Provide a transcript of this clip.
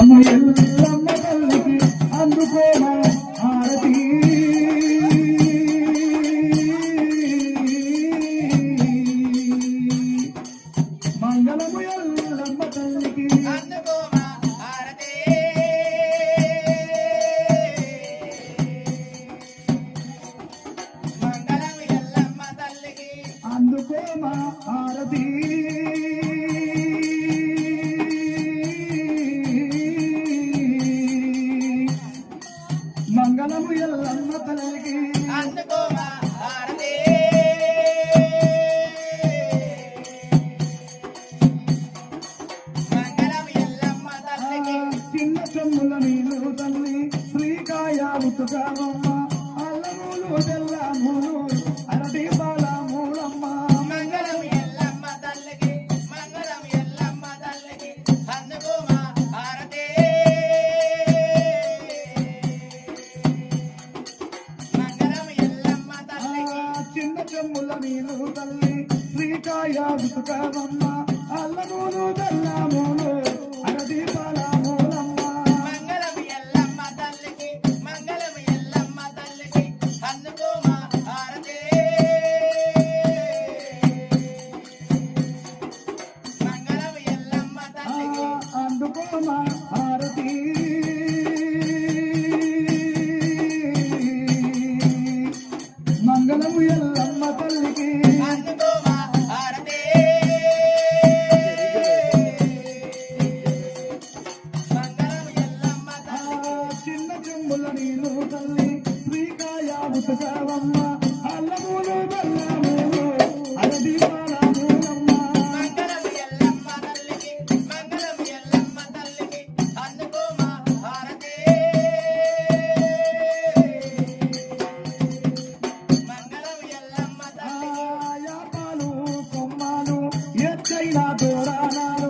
అమ్మ ఎల్లమ్మ తల్లికి అందుకోమా హారతి మంగళము ఎల్లమ్మ తల్లికి. అందుకోమా హారతి తల్లికి అందుకోమా హారతి. మంగళము ఎల్లమ్మ తల్లికి. తల్లికి చిన్న చెమ్ముల నీళ్ళు తల్లి శ్రీకాయ ఉతుకామమ్మ అల్లమూలు తెల్లమూలు చెమ్ముల నీళ్ళు తల్లి శ్రీకాయ ఉతుకామమ్మ అల్లమూలు తెల్లమూలు అరటి బాల మూలమ్మ మంగళం ఎల్లమ్మ తల్లికి మంగళం ఎల్లమ్మ తల్లికి అందుకోమా హారతి. మంగళం ఎల్లమ్మ తల్లికి. అందుకోమా హారతి. నీళ్ళు తల్లి శ్రీకాయ ఉతుకావమ్మ అల్లమూలు బెల్లమూలు అరటి ఎత్తైన బలసిన